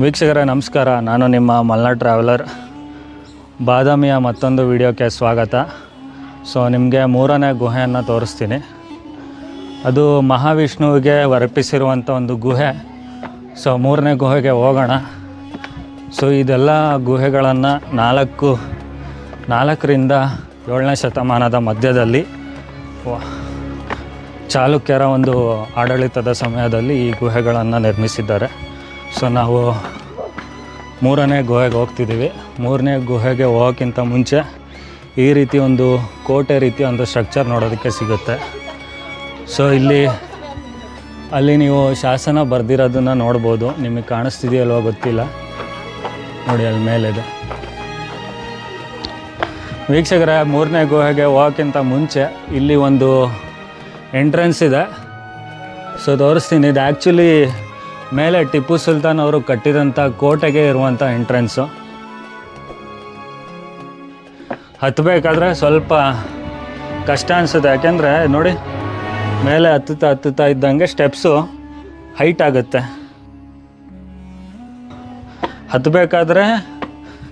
ವೀಕ್ಷಕರೇ, ನಮಸ್ಕಾರ. ನಾನು ನಿಮ್ಮ ಮಲ್ನಾಡ್ ಟ್ರಾವೆಲರ್. ಬಾದಾಮಿಯ ಮತ್ತೊಂದು ವಿಡಿಯೋಕ್ಕೆ ಸ್ವಾಗತ. ಸೊ, ನಿಮಗೆ ಮೂರನೇ ಗುಹೆಯನ್ನು ತೋರಿಸ್ತೀನಿ. ಅದು ಮಹಾವಿಷ್ಣುವಿಗೆ ಅರ್ಪಿಸಿರುವಂಥ ಒಂದು ಗುಹೆ. ಸೊ, ಮೂರನೇ ಗುಹೆಗೆ ಹೋಗೋಣ. ಸೊ, ಇದೆಲ್ಲ ಗುಹೆಗಳನ್ನು ನಾಲ್ಕು, ನಾಲ್ಕರಿಂದ ಏಳನೇ ಶತಮಾನದ ಮಧ್ಯದಲ್ಲಿ ಚಾಲುಕ್ಯರ ಒಂದು ಆಡಳಿತದ ಸಮಯದಲ್ಲಿ ಈ ಗುಹೆಗಳನ್ನು ನಿರ್ಮಿಸಿದ್ದಾರೆ. ಸೊ ನಾವು ಮೂರನೇ ಗುಹೆಗೆ ಹೋಗ್ತಿದ್ದೀವಿ. ಮೂರನೇ ಗುಹೆಗೆ ಹೋಗೋಕ್ಕಿಂತ ಮುಂಚೆ ಈ ರೀತಿ ಒಂದು ಕೋಟೆ ರೀತಿ ಒಂದು ಸ್ಟ್ರಕ್ಚರ್ ನೋಡೋದಕ್ಕೆ ಸಿಗುತ್ತೆ. ಸೊ ಇಲ್ಲಿ, ಅಲ್ಲಿ ನೀವು ಶಾಸನ ಬರೆದಿರೋದನ್ನು ನೋಡ್ಬೋದು. ನಿಮಗೆ ಕಾಣಿಸ್ತಿದೆಯಲ್ವೋ ಗೊತ್ತಿಲ್ಲ. ನೋಡಿ, ಅಲ್ಲಿ ಮೇಲಿದೆ. ವೀಕ್ಷಕರ, ಮೂರನೇ ಗುಹೆಗೆ ಹೋಗೋಕ್ಕಿಂತ ಮುಂಚೆ ಇಲ್ಲಿ ಒಂದು ಎಂಟ್ರೆನ್ಸ್ ಇದೆ. ಸೊ ತೋರಿಸ್ತೀನಿ. ಇದು ಆ್ಯಕ್ಚುಲಿ ಮೇಲೆ ಟಿಪ್ಪು ಸುಲ್ತಾನ್ ಅವರು ಕಟ್ಟಿದಂಥ ಕೋಟೆಗೆ ಇರುವಂಥ ಎಂಟ್ರೆನ್ಸು ಹತ್ತಬೇಕಾದ್ರೆ ಸ್ವಲ್ಪ ಕಷ್ಟ ಅನಿಸುತ್ತೆ. ಯಾಕೆಂದರೆ ನೋಡಿ, ಮೇಲೆ ಹತ್ತುತ್ತಾ ಹತ್ತುತ್ತಾ ಇದ್ದಂಗೆ ಸ್ಟೆಪ್ಸು ಹೈಟ್ ಆಗುತ್ತೆ. ಹತ್ತಬೇಕಾದ್ರೆ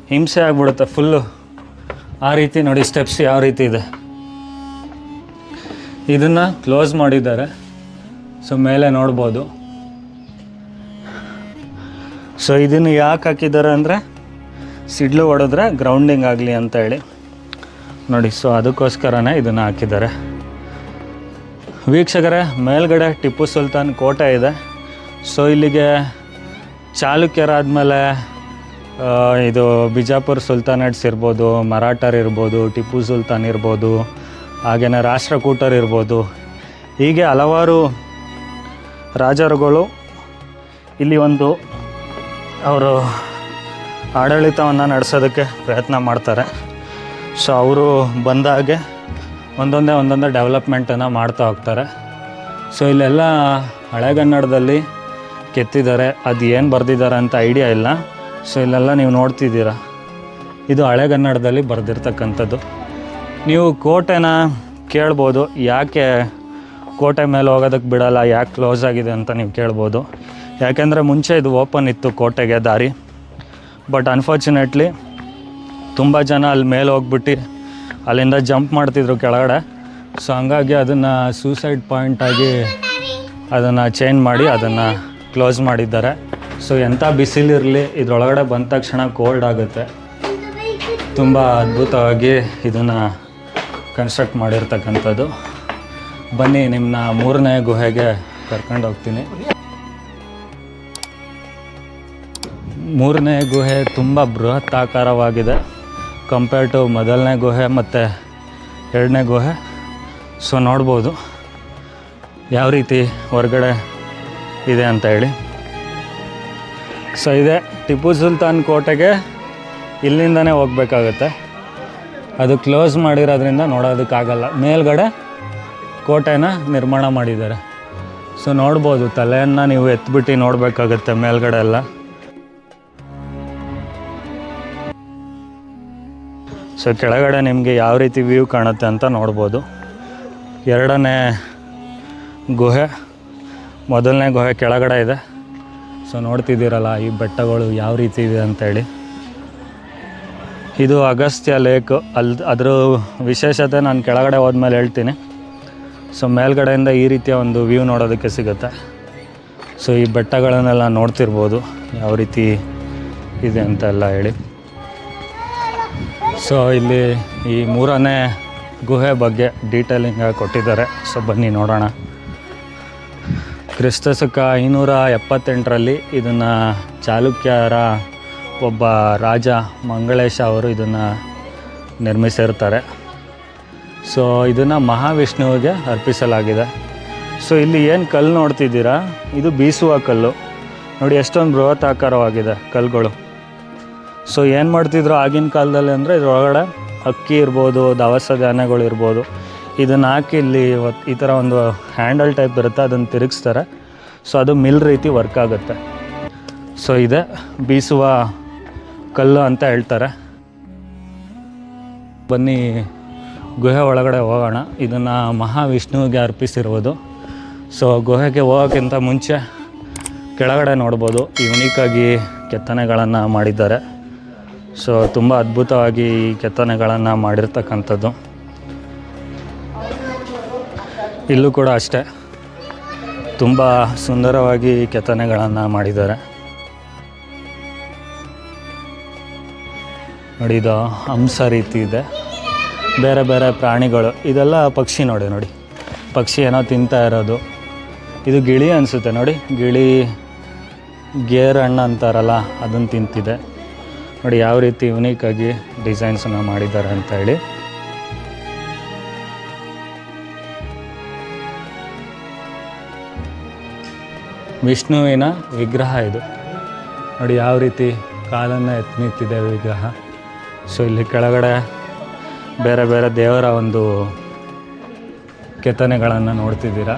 ಹಿಂಸೆ ಆಗ್ಬಿಡುತ್ತೆ ಫುಲ್ಲು ಆ ರೀತಿ ನೋಡಿ ಸ್ಟೆಪ್ಸ್ ಯಾವ ರೀತಿ ಇದೆ. ಇದನ್ನು ಕ್ಲೋಸ್ ಮಾಡಿದ್ದಾರೆ. ಸೊ ಮೇಲೆ ನೋಡ್ಬೋದು. ಸೊ ಇದನ್ನು ಯಾಕೆ ಹಾಕಿದ್ದಾರೆ ಅಂದರೆ ಸಿಡ್ಲು ಹೊಡೆದ್ರೆ ಗ್ರೌಂಡಿಂಗ್ ಆಗಲಿ ಅಂತ ಹೇಳಿ. ನೋಡಿ ಸೊ ಅದಕ್ಕೋಸ್ಕರನೇ ಇದನ್ನು ಹಾಕಿದ್ದಾರೆ. ವೀಕ್ಷಕರೇ, ಮೇಲ್ಗಡೆ ಟಿಪ್ಪು ಸುಲ್ತಾನ್ ಕೋಟೆ ಇದೆ. ಸೊ ಇಲ್ಲಿಗೆ ಚಾಲುಕ್ಯರಾದಮೇಲೆ ಇದು ಬಿಜಾಪುರ ಸುಲ್ತಾನೇಟ್ಸ್ ಇರ್ಬೋದು, ಮರಾಠರ್ ಇರ್ಬೋದು, ಟಿಪ್ಪು ಸುಲ್ತಾನ್ ಇರ್ಬೋದು ಹಾಗೆಯೇ ರಾಷ್ಟ್ರಕೂಟರು ಇರ್ಬೋದು. ಹೀಗೆ ಹಲವಾರು ರಾಜರುಗಳು ಇಲ್ಲಿ ಒಂದು ಅವರು ಆಡಳಿತವನ್ನು ನಡೆಸೋದಕ್ಕೆ ಪ್ರಯತ್ನ ಮಾಡ್ತಾರೆ. ಸೊ ಅವರು ಬಂದಾಗೆ ಒಂದೊಂದೇ ಒಂದೊಂದೇ ಡೆವಲಪ್ಮೆಂಟನ್ನು ಮಾಡ್ತಾ ಹೋಗ್ತಾರೆ. ಸೊ ಇಲ್ಲೆಲ್ಲ ಹಳೆಗನ್ನಡದಲ್ಲಿ ಕೆತ್ತಿದ್ದಾರೆ. ಅದು ಏನು ಬರೆದಿದ್ದಾರೆ ಅಂತ ಐಡಿಯಾ ಇಲ್ಲ. ಸೊ ಇಲ್ಲೆಲ್ಲ ನೀವು ನೋಡ್ತಿದ್ದೀರಾ. ಇದು ಹಳೆಗನ್ನಡದಲ್ಲಿ ಬರೆದಿರ್ತಕ್ಕಂಥದ್ದು. ನೀವು ಕೋಟೆನ ಕೇಳ್ಬೋದು. ಯಾಕೆ ಕೋಟೆ ಮೇಲೆ ಹೋಗೋದಕ್ಕೆ ಬಿಡಲ್ಲ? ಯಾಕೆ ಕ್ಲೋಸ್ ಆಗಿದೆ ಅಂತ ನೀವು ಕೇಳ್ಬೋದು. ಯಾಕೆಂದರೆ ಮುಂಚೆ ಇದು ಓಪನ್ ಇತ್ತು ಕೋಟೆಗೆ ದಾರಿ. ಬಟ್ ಅನ್ಫಾರ್ಚುನೇಟ್ಲಿ ತುಂಬ ಜನ ಅಲ್ಲಿ ಮೇಲೆ ಹೋಗ್ಬಿಟ್ಟು, ಅಲ್ಲಿಂದ ಜಂಪ್ ಮಾಡ್ತಿದ್ರು ಕೆಳಗಡೆ. ಸೊ ಹಂಗಾಗಿ ಅದನ್ನು ಸೂಸೈಡ್ ಪಾಯಿಂಟ್ ಆಗಿ ಅದನ್ನು ಚೇಂಜ್ ಮಾಡಿ ಅದನ್ನು ಕ್ಲೋಸ್ ಮಾಡಿದ್ದಾರೆ. ಸೊ ಎಂಥ ಬಿಸಿಲಿರಲಿ ಇದರೊಳಗಡೆ ಬಂದ ತಕ್ಷಣ ಕೋಲ್ಡ್ ಆಗುತ್ತೆ. ತುಂಬ ಅದ್ಭುತವಾಗಿ ಇದನ್ನು ಕನ್ಸ್ಟ್ರಕ್ಟ್ ಮಾಡಿರ್ತಕ್ಕಂಥದ್ದು. ಬನ್ನಿ ನಿಮ್ಮನ್ನ ಮೂರನೇ ಗುಹೆಗೆ ಕರ್ಕೊಂಡು ಹೋಗ್ತೀನಿ ಮೂರನೇ ಗುಹೆ ತುಂಬ ಬೃಹತ್ ಆಕಾರವಾಗಿದೆ. ಕಂಪೇರ್ ಟು ಮೊದಲನೇ ಗುಹೆ ಮತ್ತು ಎರಡನೇ ಗುಹೆ. ಸೊ ನೋಡ್ಬೋದು. ಯಾವ ರೀತಿ ಹೊರಗಡೆ ಇದೆ ಅಂತ ಹೇಳಿ. ಸೊ ಇದೆ ಟಿಪ್ಪು ಸುಲ್ತಾನ್ ಕೋಟೆಗೆ ಇಲ್ಲಿಂದನೇ ಹೋಗ್ಬೇಕಾಗುತ್ತೆ. ಅದು ಕ್ಲೋಸ್ ಮಾಡಿರೋದ್ರಿಂದ ನೋಡೋದಕ್ಕಾಗಲ್ಲ. ಮೇಲ್ಗಡೆ ಕೋಟೆನ ನಿರ್ಮಾಣ ಮಾಡಿದ್ದಾರೆ. ಸೊ ನೋಡ್ಬೋದು. ತಲೆಯನ್ನು ನೀವು ಎತ್ಬಿಟ್ಟು ನೋಡಬೇಕಾಗತ್ತೆ ಮೇಲ್ಗಡೆ ಎಲ್ಲ. ಸೊ ಕೆಳಗಡೆ ನಿಮಗೆ ಯಾವ ರೀತಿ ವ್ಯೂ ಕಾಣುತ್ತೆ ಅಂತ ನೋಡ್ಬೋದು. ಎರಡನೇ ಗುಹೆ, ಮೊದಲನೇ ಗುಹೆ ಕೆಳಗಡೆ ಇದೆ. ಸೊ ನೋಡ್ತಿದ್ದೀರಲ್ಲ ಈ ಬೆಟ್ಟಗಳು ಯಾವ ರೀತಿ ಇದೆ ಅಂತೇಳಿ ಇದು ಅಗಸ್ತ್ಯ ಲೇಕ್ ಅಲ್ಲಿ ಅದರ ವಿಶೇಷತೆ ನಾನು ಕೆಳಗಡೆ ಹೋದ್ಮೇಲೆ ಹೇಳ್ತೀನಿ. ಸೊ ಮೇಲ್ಗಡೆಯಿಂದ ಈ ರೀತಿಯ ಒಂದು ವ್ಯೂ ನೋಡೋದಕ್ಕೆ ಸಿಗುತ್ತೆ. ಸೊ ಈ ಬೆಟ್ಟಗಳನ್ನೆಲ್ಲ ನೋಡ್ತಿರ್ಬೋದು, ಯಾವ ರೀತಿ ಇದೆ ಅಂತ ಎಲ್ಲ ಹೇಳಿ. ಸೊ ಇಲ್ಲಿ ಈ ಮೂರನೇ ಗುಹೆ ಬಗ್ಗೆ ಡೀಟೇಲಿಂಗ್ ಕೊಟ್ಟಿದ್ದಾರೆ. ಸೊ ಬನ್ನಿ ನೋಡೋಣ. ಕ್ರಿಸ್ತಶಕ ಐನೂರ ಎಪ್ಪತ್ತೆಂಟರಲ್ಲಿ ಇದನ್ನು ಚಾಲುಕ್ಯರ ಒಬ್ಬ ರಾಜ ಮಂಗಳೇಶ ಅವರು ಇದನ್ನು ನಿರ್ಮಿಸಿರ್ತಾರೆ. ಸೊ ಇದನ್ನು ಮಹಾವಿಷ್ಣುವಿಗೆ ಅರ್ಪಿಸಲಾಗಿದೆ. ಸೊ ಇಲ್ಲಿ ಏನು ಕಲ್ಲು ನೋಡ್ತಿದ್ದೀರಾ? ಇದು ಬೀಸುವ ಕಲ್ಲು. ನೋಡಿ, ಎಷ್ಟೊಂದು ಬೃಹತ್ ಆಕಾರವಾಗಿದೆ ಕಲ್ಲುಗಳು ಸೊ ಏನು ಮಾಡ್ತಿದ್ರು ಆಗಿನ ಕಾಲದಲ್ಲಿ ಅಂದರೆ ಇದ್ರೊಳಗಡೆ ಅಕ್ಕಿ ಇರ್ಬೋದು, ದವಸ ಧಾನ್ಯಗಳು ಇರ್ಬೋದು. ಇದನ್ನು ಹಾಕಿ ಇಲ್ಲಿ ಈ ಥರ ಒಂದು ಹ್ಯಾಂಡಲ್ ಟೈಪ್ ಇರುತ್ತೆ, ಅದನ್ನು ತಿರುಗಿಸ್ತಾರೆ. ಸೊ ಅದು ಮಿಲ್ ರೀತಿ ವರ್ಕ್ ಆಗುತ್ತೆ. ಸೊ ಇದೆ ಬೀಸುವ ಕಲ್ಲು ಅಂತ ಹೇಳ್ತಾರೆ. ಬನ್ನಿ ಗುಹೆ ಒಳಗಡೆ ಹೋಗೋಣ. ಇದನ್ನು ಮಹಾವಿಷ್ಣುವಿಗೆ ಅರ್ಪಿಸಿರ್ಬೋದು ಸೊ ಗುಹೆಗೆ ಹೋಗೋಕ್ಕಿಂತ ಮುಂಚೆ ಕೆಳಗಡೆ ನೋಡ್ಬೋದು. ಯುನೀಕಾಗಿ ಕೆತ್ತನೆಗಳನ್ನು ಮಾಡಿದ್ದಾರೆ. ಸೊ ತುಂಬ ಅದ್ಭುತವಾಗಿ ಈ ಕೆತ್ತನೆಗಳನ್ನು ಮಾಡಿರ್ತಕ್ಕಂಥದ್ದು. ಇಲ್ಲೂ ಕೂಡ ಅಷ್ಟೇ. ತುಂಬ ಸುಂದರವಾಗಿ ಕೆತ್ತನೆಗಳನ್ನು ಮಾಡಿದ್ದಾರೆ. ನೋಡಿ, ಇದು ಹಂಸ ರೀತಿ ಇದೆ. ಬೇರೆ ಬೇರೆ ಪ್ರಾಣಿಗಳು, ಇದೆಲ್ಲ ಪಕ್ಷಿ ನೋಡಿ ನೋಡಿ. ಪಕ್ಷಿ ಏನೋ ತಿಂತಾ ಇರೋದು. ಇದು ಗಿಳಿ ಅನಿಸುತ್ತೆ ನೋಡಿ. ಗಿಳಿ ಗೇರ್ ಹಣ್ಣು ಅಂತಾರಲ್ಲ, ಅದನ್ನು ತಿಂತಿದೆ. ನೋಡಿ ಯಾವ ರೀತಿ ಯುನೀಕಾಗಿ ಡಿಸೈನ್ಸನ್ನು ಮಾಡಿದ್ದಾರೆ ಅಂತ ಹೇಳಿ. ವಿಷ್ಣುವಿನ ವಿಗ್ರಹ ಇದು. ನೋಡಿ ಯಾವ ರೀತಿ ಕಾಲನ್ನು ಎತ್ತಿ ನಿಂತಿದೆ ವಿಗ್ರಹ. ಸೊ ಇಲ್ಲಿ ಕೆಳಗಡೆ ಬೇರೆ ಬೇರೆ ದೇವರ ಒಂದು ಕೆತ್ತನೆಗಳನ್ನು ನೋಡ್ತಿದ್ದೀರಾ.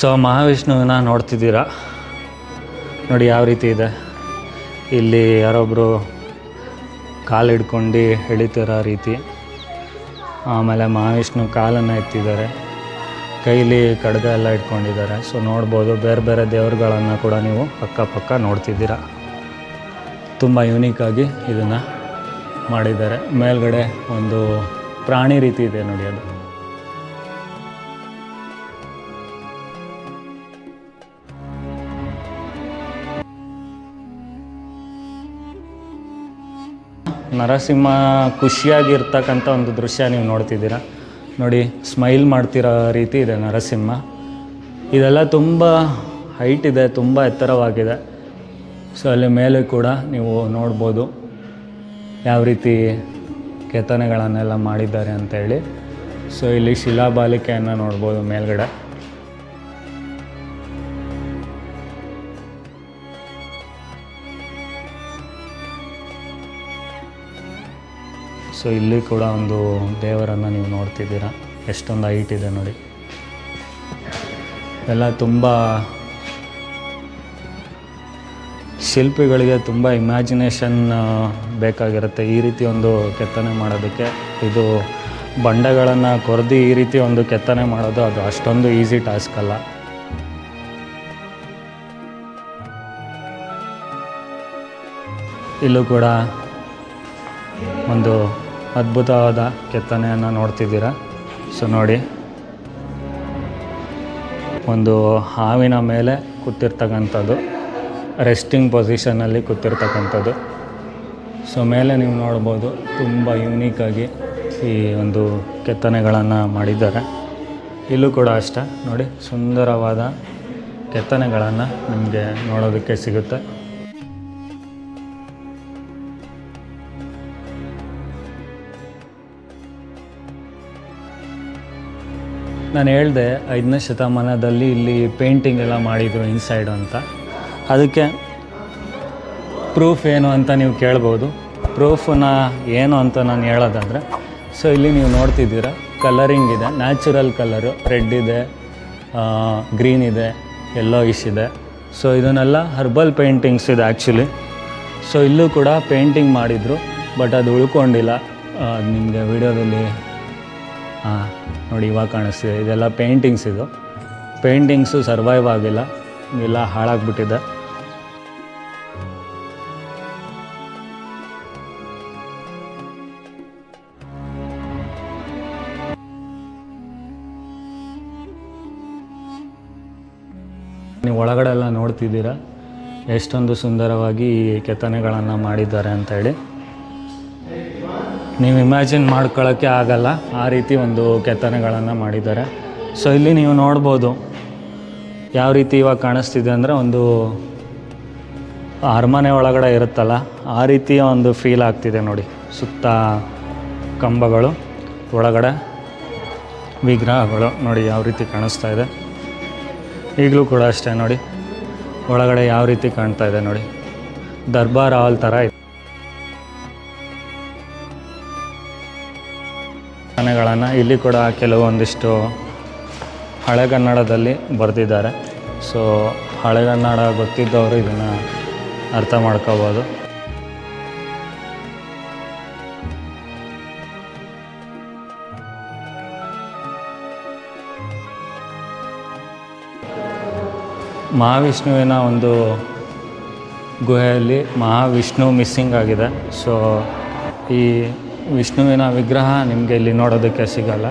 ಸೊ ಮಹಾವಿಷ್ಣುವಿನ ನೋಡ್ತಿದ್ದೀರಾ? ನೋಡಿ ಯಾವ ರೀತಿ ಇದೆ. ಇಲ್ಲಿ ಯಾರೊಬ್ಬರು ಕಾಲು ಹಿಡ್ಕೊಂಡು ಎಳಿತಿರೋ ರೀತಿ. ಆಮೇಲೆ ಮಹಾವಿಷ್ಣು ಕಾಲನ್ನು ಎತ್ತಿದ್ದಾರೆ. ಕೈಲಿ ಖಡ್ಗ ಎಲ್ಲ ಇಟ್ಕೊಂಡಿದ್ದಾರೆ. ಸೊ ನೋಡ್ಬೋದು ಬೇರೆ ಬೇರೆ ದೇವರುಗಳನ್ನು ಕೂಡ ನೀವು ಅಕ್ಕಪಕ್ಕ ನೋಡ್ತಿದ್ದೀರಾ. ತುಂಬ ಯೂನೀಕಾಗಿ ಇದನ್ನು ಮಾಡಿದ್ದಾರೆ. ಮೇಲ್ಗಡೆ ಒಂದು ಪ್ರಾಣಿ ರೀತಿ ಇದೆ ನೋಡಿ ಅದು. ನರಸಿಂಹ ಖುಷಿಯಾಗಿರ್ತಕ್ಕಂಥ ಒಂದು ದೃಶ್ಯ ನೀವು ನೋಡ್ತಿದ್ದೀರಾ. ನೋಡಿ, ಸ್ಮೈಲ್ ಮಾಡ್ತಿರೋ ರೀತಿ ಇದೆ ನರಸಿಂಹ. ಇದೆಲ್ಲ ತುಂಬ ಹೈಟ್ ಇದೆ, ತುಂಬ ಎತ್ತರವಾಗಿದೆ. ಸೊ ಅಲ್ಲಿ ಮೇಲೆ ಕೂಡ ನೀವು ನೋಡ್ಬೋದು ಯಾವ ರೀತಿ ಕೆತ್ತನೆಗಳನ್ನೆಲ್ಲ ಮಾಡಿದ್ದಾರೆ ಅಂತೇಳಿ. ಸೊ ಇಲ್ಲಿ ಶಿಲಾಬಾಲಿಕೆಯನ್ನು ನೋಡ್ಬೋದು ಮೇಲ್ಗಡೆ. ಸೊ ಇಲ್ಲಿ ಕೂಡ ಒಂದು ದೇವರನ್ನು ನೀವು ನೋಡ್ತಿದ್ದೀರಾ. ಎಷ್ಟೊಂದು ಹೈಟ್ ಇದೆ ನೋಡಿ. ಎಲ್ಲ ತುಂಬ ಶಿಲ್ಪಿಗಳಿಗೆ ತುಂಬ ಇಮ್ಯಾಜಿನೇಷನ್ ಬೇಕಾಗಿರುತ್ತೆ. ಈ ರೀತಿ ಒಂದು ಕೆತ್ತನೆ ಮಾಡೋದಕ್ಕೆ ಇದು ಬಂಡೆಗಳನ್ನು ಕೊರೆದು ಈ ರೀತಿ ಒಂದು ಕೆತ್ತನೆ ಮಾಡೋದು ಅದು ಅಷ್ಟೊಂದು ಈಸಿ ಟಾಸ್ಕ್ ಅಲ್ಲ. ಇಲ್ಲೂ ಕೂಡ ಒಂದು ಅದ್ಭುತವಾದ ಕೆತ್ತನೆಯನ್ನು ನೋಡ್ತಿದ್ದೀರ? ಸೊ ನೋಡಿ. ಒಂದು ಹಾವಿನ ಮೇಲೆ ಕೂತಿರ್ತಕ್ಕಂಥದ್ದು ರೆಸ್ಟಿಂಗ್ ಪೊಸಿಷನಲ್ಲಿ ಕೂತಿರ್ತಕ್ಕಂಥದ್ದು. ಸೊ ಮೇಲೆ ನೀವು ನೋಡ್ಬೋದು ತುಂಬ ಯೂನೀಕಾಗಿ ಈ ಒಂದು ಕೆತ್ತನೆಗಳನ್ನು ಮಾಡಿದ್ದಾರೆ. ಇಲ್ಲೂ ಕೂಡ ಅಷ್ಟೆ. ನೋಡಿ, ಸುಂದರವಾದ ಕೆತ್ತನೆಗಳನ್ನು ನಿಮಗೆ ನೋಡೋದಕ್ಕೆ ಸಿಗುತ್ತೆ. ನಾನು ಹೇಳಿದೆ ಐದನೇ ಶತಮಾನದಲ್ಲಿ ಇಲ್ಲಿ ಪೇಂಟಿಂಗ್ ಎಲ್ಲ ಮಾಡಿದರು ಇನ್ಸೈಡ್ ಅಂತ. ಅದಕ್ಕೆ ಪ್ರೂಫ್ ಏನು ಅಂತ ನೀವು ಕೇಳ್ಬೋದು. ಪ್ರೂಫನ್ನ ಏನು ಅಂತ ನಾನು ಹೇಳೋದಾದರೆ ಸೊ ಇಲ್ಲಿ ನೀವು ನೋಡ್ತಿದ್ದೀರಾ ಕಲರಿಂಗ್ ಇದೆ ನ್ಯಾಚುರಲ್ ಕಲರು ರೆಡ್ ಇದೆ ಗ್ರೀನ್ ಇದೆ ಎಲ್ಲೋ ಇಶ್ ಇದೆ. ಸೊ ಇದನ್ನೆಲ್ಲ ಹರ್ಬಲ್ ಪೇಂಟಿಂಗ್ಸ್ ಇದೆ ಆ್ಯಕ್ಚುಲಿ ಸೊ ಇಲ್ಲೂ ಕೂಡ ಪೇಂಟಿಂಗ್ ಮಾಡಿದರು ಬಟ್ ಅದು ಉಳ್ಕೊಂಡಿಲ್ಲ. ನಿಮಗೆ ವಿಡಿಯೋದಲ್ಲಿ ಹಾಂ ನೋಡಿ ಇವಾಗ ಕಾಣಿಸ್ತಿದೆ. ಇದೆಲ್ಲ ಪೇಂಟಿಂಗ್ಸ್ ಇದು. ಪೇಂಟಿಂಗ್ಸು ಸರ್ವೈವ್ ಆಗಿಲ್ಲ. ಎಲ್ಲ ಹಾಳಾಗ್ಬಿಟ್ಟಿದೆ. ನೀವು ಒಳಗಡೆ ಎಲ್ಲ ನೋಡ್ತಿದ್ದೀರಾ? ಎಷ್ಟೊಂದು ಸುಂದರವಾಗಿ ಕೆತ್ತನೆಗಳನ್ನು ಮಾಡಿದ್ದಾರೆ ಅಂತ ಹೇಳಿ. ನೀವು ಇಮ್ಯಾಜಿನ್ ಮಾಡ್ಕೊಳ್ಳೋಕ್ಕೆ ಆಗಲ್ಲ. ಆ ರೀತಿ ಒಂದು ಕೆತ್ತನೆಗಳನ್ನು ಮಾಡಿದ್ದಾರೆ. ಸೊ ಇಲ್ಲಿ ನೀವು ನೋಡ್ಬೋದು ಯಾವ ರೀತಿ ಇವಾಗ ಕಾಣಿಸ್ತಿದೆ ಅಂದರೆ ಒಂದು ಅರಮನೆ ಒಳಗಡೆ ಇರುತ್ತಲ್ಲ, ಆ ರೀತಿಯ ಒಂದು ಫೀಲ್ ಆಗ್ತಿದೆ ನೋಡಿ. ಸುತ್ತ ಕಂಬಗಳು, ಒಳಗಡೆ ವಿಗ್ರಹಗಳು ನೋಡಿ ಯಾವ ರೀತಿ ಕಾಣಿಸ್ತಾ ಇದೆ. ಈಗಲೂ ಕೂಡ ಅಷ್ಟೇ ನೋಡಿ. ಒಳಗಡೆ ಯಾವ ರೀತಿ ಕಾಣ್ತಾ ಇದೆ ನೋಡಿ. ದರ್ಬಾರ್ ಹಾಲ್ ಥರ ಇದೆ. ಮನೆಗಳನ್ನು ಇಲ್ಲಿ ಕೂಡ ಕೆಲವೊಂದಿಷ್ಟು ಹಳೆಗನ್ನಡದಲ್ಲಿ ಬರೆದಿದ್ದಾರೆ. ಸೊ ಹಳೆಗನ್ನಡ ಗೊತ್ತಿದ್ದವರು ಇದನ್ನು ಅರ್ಥ ಮಾಡ್ಕೋಬೋದು. ಮಹಾವಿಷ್ಣುವಿನ ಒಂದು ಗುಹೆಯಲ್ಲಿ ಮಹಾವಿಷ್ಣು ಮಿಸ್ಸಿಂಗ್ ಆಗಿದೆ. ಸೊ ಈ ವಿಷ್ಣುವಿನ ವಿಗ್ರಹ ನಿಮಗೆ ಇಲ್ಲಿ ನೋಡೋದಕ್ಕೆ ಸಿಗಲ್ಲ.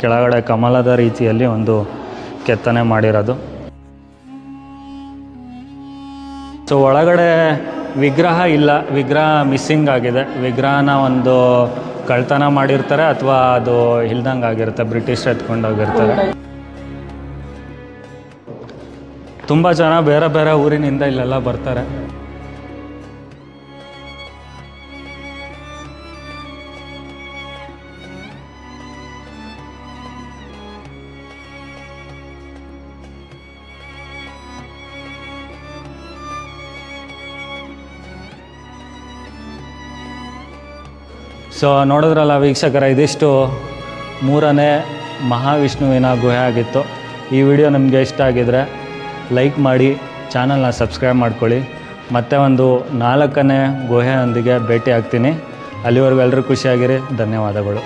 ಕೆಳಗಡೆ ಕಮಲದ ರೀತಿಯಲ್ಲಿ ಒಂದು ಕೆತ್ತನೆ ಮಾಡಿರೋದು. ಸೊ ಒಳಗಡೆ ವಿಗ್ರಹ ಇಲ್ಲ, ವಿಗ್ರಹ ಮಿಸ್ಸಿಂಗ್ ಆಗಿದೆ. ವಿಗ್ರಹನ ಒಂದು ಕಳ್ತನ ಮಾಡಿರ್ತಾರೆ ಅಥವಾ ಅದು ಇಲ್ದಂಗೆ ಆಗಿರುತ್ತೆ, ಬ್ರಿಟಿಷ್ ಎತ್ಕೊಂಡೋಗಿರ್ತಾರೆ ತುಂಬ ಜನ ಬೇರೆ ಬೇರೆ ಊರಿನಿಂದ ಇಲ್ಲೆಲ್ಲ ಬರ್ತಾರೆ. ಸೊ ನೋಡಿದ್ರಲ್ಲ ವೀಕ್ಷಕರ, ಇದಿಷ್ಟು ಮೂರನೇ ಮಹಾವಿಷ್ಣುವಿನ ಗುಹೆ ಆಗಿತ್ತು. ಈ ವಿಡಿಯೋ ನಿಮಗೆ ಇಷ್ಟ ಆಗಿದರೆ ಲೈಕ್ ಮಾಡಿ, ಚಾನಲ್ನ ಸಬ್ಸ್ಕ್ರೈಬ್ ಮಾಡ್ಕೊಳ್ಳಿ. ಮತ್ತೆ ಒಂದು ನಾಲ್ಕನೇ ಗುಹೆಯೊಂದಿಗೆ ಭೇಟಿ ಆಗ್ತೀನಿ ಅಲ್ಲಿವರೆಗೂ ಎಲ್ಲರೂ ಖುಷಿಯಾಗಿರಿ. ಧನ್ಯವಾದಗಳು.